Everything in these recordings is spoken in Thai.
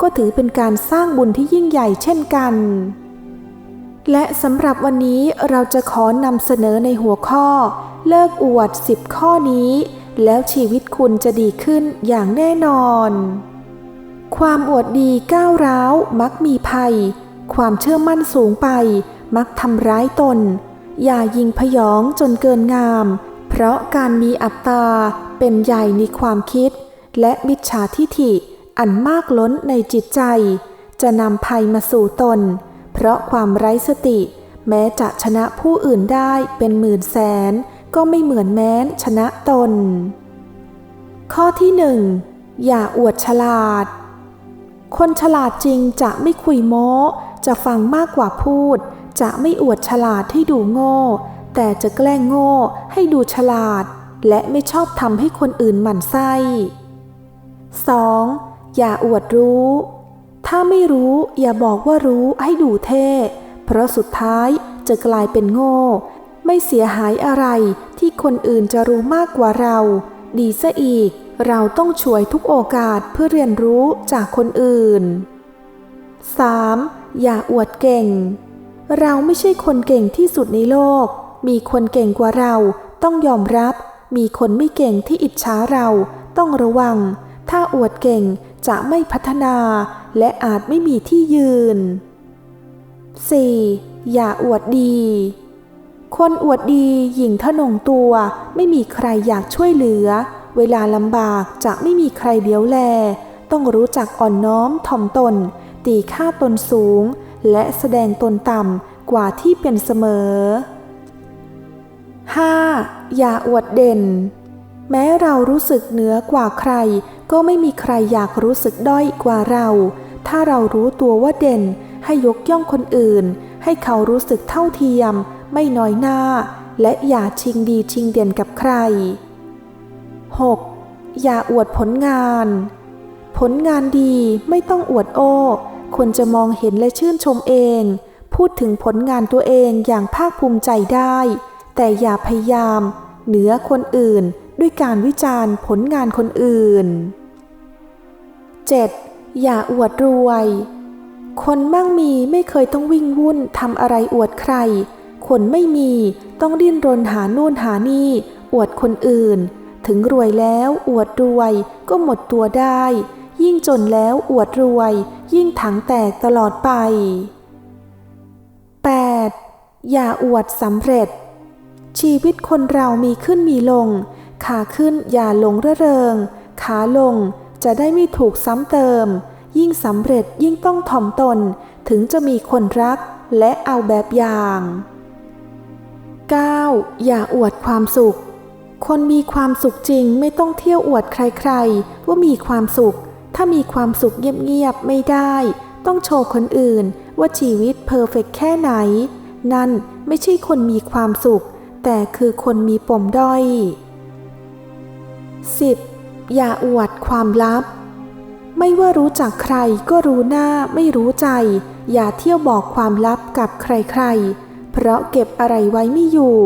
ก็ถือเป็นการสร้างบุญที่ยิ่งใหญ่เช่นกัน และสำหรับวันนี้เราจะขอนำเสนอในหัวข้อ เลิกอวด 10 ข้อนี้ แล้วชีวิตคุณจะดีขึ้นอย่างแน่นอน ความอวดดีก้าวร้าวมักมีภัย ความเชื่อมั่นสูงไป มักทำร้ายตน อย่ายิงพยองจนเกินงาม เพราะการมีอัตตาเป็นใหญ่ในความคิด และมิจฉาทิฐิ อันมากล้นในจิตใจ จะนำภัยมาสู่ตน เพราะความไร้สติ แม้จะชนะผู้อื่นได้เป็นหมื่นแสน ก็ไม่เหมือนแม้นชนะตน ข้อที่หนึ่งอย่าอวดฉลาด คนฉลาดจริงจะไม่คุยโม้ จะฟังมากกว่าพูด จะไม่อวดฉลาดให้ดูโง่ แต่จะแกล้งโง่ให้ดูฉลาด และไม่ชอบทำให้คนอื่นหมั่นไส้ 2. อย่าอวดรู้ ถ้าไม่รู้อย่าบอกว่ารู้ให้ดูเท่ เพราะสุดท้ายจะกลายเป็นโง่ ไม่เสียหายอะไรที่คนอื่นจะรู้มากกว่าเรา ดีซะอีก เราต้องช่วยทุกโอกาสเพื่อเรียนรู้จากคนอื่น 3. อย่าอวดเก่ง เราไม่ใช่คนเก่งที่สุดในโลก มีคนเก่งกว่าเราต้องยอมรับ มีคนไม่เก่งที่อิจฉาเราต้องระวัง ถ้าอวดเก่ง จะไม่พัฒนาและอาจไม่มีที่ยืน 4. อย่าอวดดี คนอวดดีหยิ่งทะนงตัว ไม่มีใครอยากช่วยเหลือ เวลาลำบากจะไม่มีใครเลี้ยวแล ต้องรู้จักอ่อนน้อมถ่อมตน ตีค่าตนสูง และแสดงตนต่ำกว่าที่เป็นเสมอ 5. อย่าอวดเด่น แม้เรารู้สึกเหนือกว่าใคร ก็ไม่มีใครอยากรู้สึกด้อยกว่าเรา ถ้าเรารู้ตัวว่าเด่น ให้ยกย่องคนอื่น ให้เขารู้สึกเท่าเทียม ไม่น้อยหน้า และอย่าชิงดีชิงเด่นกับใคร 6. อย่าอวดผลงาน ผลงานดีไม่ต้องอวดโอ้คนจะมองเห็นและชื่นชมเอง พูดถึงผลงานตัวเองอย่างภาคภูมิใจได้ แต่อย่าพยายาม เหนือคนอื่นด้วยการวิจารณ์ผลงานคนอื่น 7. อย่าอวดรวย คนมั่งมีไม่เคยต้องวิ่งวุ่นทำอะไรอวดใคร คนไม่มีต้องดิ้นรนหานู่นหานี่ อวดคนอื่น ถึงรวยแล้วอวดรวยก็หมดตัวได้ ยิ่งจนแล้วอวดรวย ยิ่งถังแตกตลอดไป 8. อย่าอวดสำเร็จ ชีวิตคนเรามีขึ้นมีลง ขาขึ้นอย่าหลงระเริง ขาลง จะได้ไม่ถูกซ้ำเติม ยิ่งสำเร็จยิ่งต้องถ่อมตน ถึงจะมีคนรักและเอาแบบอย่าง 9. อย่าอวดความสุข คนมีความสุขจริงไม่ต้องเที่ยวอวดใครๆ ว่ามีความสุข ถ้ามีความสุขเงียบๆ ไม่ได้ ต้องโชว์คนอื่นว่าชีวิตเพอร์เฟกแค่ไหน นั่นไม่ใช่คนมีความสุข แต่คือคนมีปมด้อย 10. อย่าอวดความลับ ไม่ว่ารู้จักใครก็รู้หน้าไม่รู้ใจ อย่าเที่ยวบอกความลับกับใครๆ เพราะเก็บอะไรไว้ไม่อยู่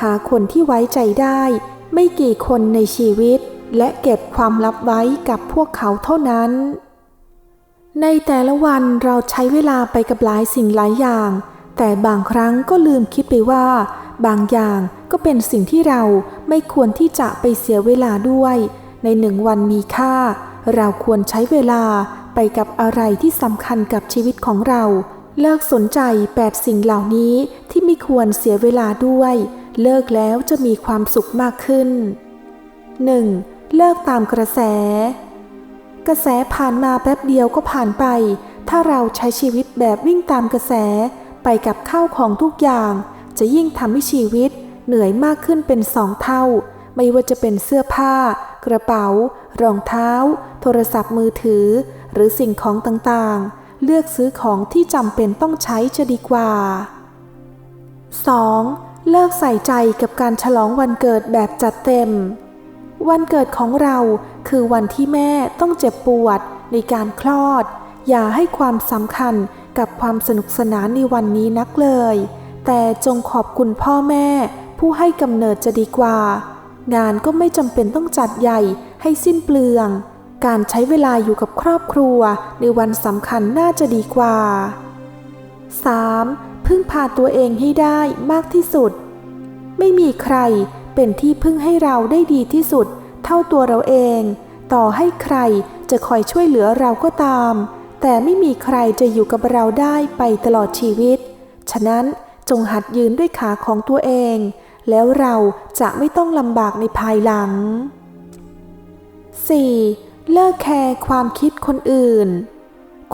หาคนที่ไว้ใจได้ ไม่กี่คนในชีวิต และเก็บความลับไว้กับพวกเขาเท่านั้น ในแต่ละวันเราใช้เวลาไปกับหลายสิ่งหลายอย่าง แต่บางครั้งก็ลืมคิดไปว่า บางอย่างก็เป็นสิ่งที่เราไม่ควรที่จะไปเสียเวลาด้วย ในหนึ่งวันมีค่า เราควรใช้เวลาไปกับอะไรที่สำคัญกับชีวิตของเรา เลิกสนใจแปดสิ่งเหล่านี้ที่ไม่ควรเสียเวลาด้วย เลิกแล้วจะมีความสุขมากขึ้น 1. เลิกตามกระแส กระแสผ่านมาแป๊บเดียวก็ผ่านไป ถ้าเราใช้ชีวิตแบบวิ่งตามกระแส ไปกับข้าวของทุกอย่าง จะยิ่งทำให้ชีวิตเหนื่อยมากขึ้นเป็นสองเท่า ไม่ว่าจะเป็นเสื้อผ้า กระเป๋า รองเท้า โทรศัพท์มือถือ หรือสิ่งของต่างๆ เลือกซื้อของที่จำเป็นต้องใช้จะดีกว่า 2. เลิกใส่ใจกับการฉลองวันเกิดแบบจัดเต็ม วันเกิดของเราคือวันที่แม่ต้องเจ็บปวดในการคลอด อย่าให้ความสำคัญกับความสนุกสนานในวันนี้นักเลย แต่จงขอบคุณพ่อแม่ผู้ให้กำเนิดจะดีกว่า งานก็ไม่จำเป็นต้องจัดใหญ่ให้สิ้นเปลือง การใช้เวลาอยู่กับครอบครัวในวันสำคัญน่าจะดีกว่า 3. พึ่งพาตัวเองให้ได้มากที่สุด ไม่มีใครเป็นที่พึ่งให้เราได้ดีที่สุด เท่าตัวเราเอง ต่อให้ใครจะคอยช่วยเหลือเราก็ตาม แต่ไม่มีใครจะอยู่กับเราได้ไปตลอดชีวิต ฉะนั้นจงหัดยืนด้วยขาของตัวเอง แล้วเราจะไม่ต้องลำบากในภายหลัง 4. เลิกแคร์ความคิดคนอื่น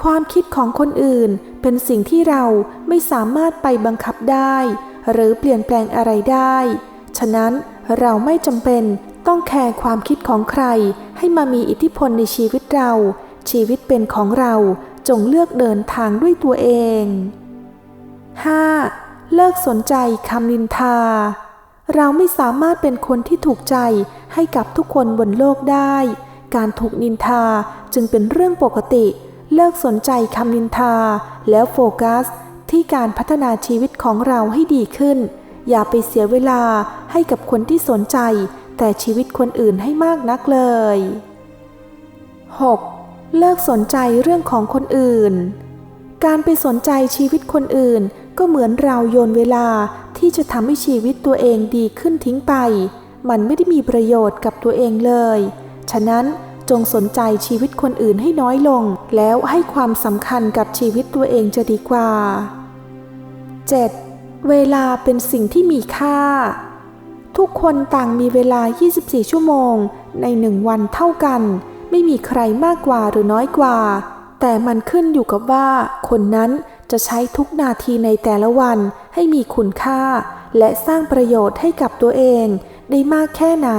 ความคิดของคนอื่นเป็นสิ่งที่เราไม่สามารถไปบังคับได้ หรือเปลี่ยนแปลงอะไรได้ ฉะนั้นเราไม่จำเป็นต้องแคร์ความคิดของใคร ให้มามีอิทธิพลในชีวิตเรา ชีวิตเป็นของเราจงเลือกเดินทางด้วยตัวเอง 5. เลิกสนใจคำนินทา เราไม่สามารถเป็นคนที่ถูกใจให้กับทุกคนบนโลกได้ การถูกนินทาจึงเป็นเรื่องปกติ เลิกสนใจคำนินทา แล้วโฟกัส ที่การพัฒนาชีวิตของเราให้ดีขึ้น อย่าไปเสียเวลาให้กับคนที่สนใจ แต่ชีวิตคนอื่นให้มากนักเลย 6. เลิกสนใจเรื่องของคนอื่น การไปสนใจชีวิตคนอื่น ก็เหมือนเราโยนเวลาที่จะทำให้ชีวิตตัวเองดีขึ้นทิ้งไป มันไม่ได้มีประโยชน์กับตัวเองเลย ฉะนั้นจงสนใจชีวิตคนอื่นให้น้อยลง แล้วให้ความสำคัญกับชีวิตตัวเองจะดีกว่า 7. เวลาเป็นสิ่งที่มีค่า ทุกคนต่างมีเวลา 24 ชั่วโมง ในหนึ่งวันเท่ากัน ไม่มีใครมากกว่าหรือน้อยกว่า แต่มันขึ้นอยู่กับว่าคนนั้น จะใช้ทุกนาทีในแต่ละวันให้มีคุณค่า และสร้างประโยชน์ให้กับตัวเอง ได้มากแค่ไหน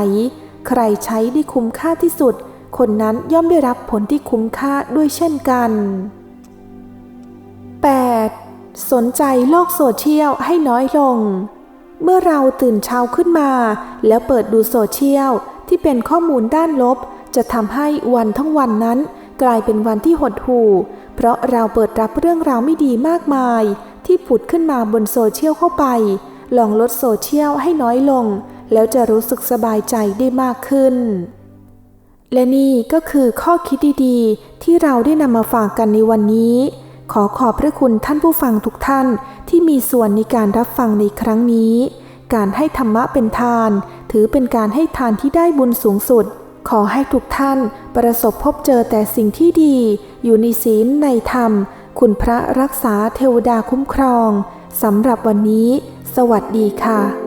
ใครใช้ได้คุ้มค่าที่สุด คนนั้นย่อมได้รับผลที่คุ้มค่าด้วยเช่นกัน 8. สนใจโลกโซเชียลให้น้อยลง เมื่อเราตื่นเช้าขึ้นมา แล้วเปิดดูโซเชียลที่เป็นข้อมูลด้านลบ จะทำให้วันทั้งวันนั้นกลายเป็นวันที่หดหู่ ราะเราเปิดรับเรื่องราวไม่ดีมากมาย ที่ผุดขึ้นมาบนโซเชียลเข้าไป ลองลดโซเชียลให้น้อยลง แล้วจะรู้สึกสบายใจได้มากขึ้น และนี่ก็คือข้อคิดดีๆ ที่เราได้นำมาฝากกันในวันนี้ ขอขอบพระคุณท่านผู้ฟังทุกท่านที่มีส่วนในการรับฟังในครั้งนี้ การให้ธรรมะเป็นทาน ถือเป็นการให้ทานที่ได้บุญสูงสุด ขอให้ทุกท่านประสบพบเจอแต่สิ่งที่ดี อยู่ในศีลในธรรม คุณพระรักษาเทวดาคุ้มครองสำหรับวันนี้ สวัสดีค่ะ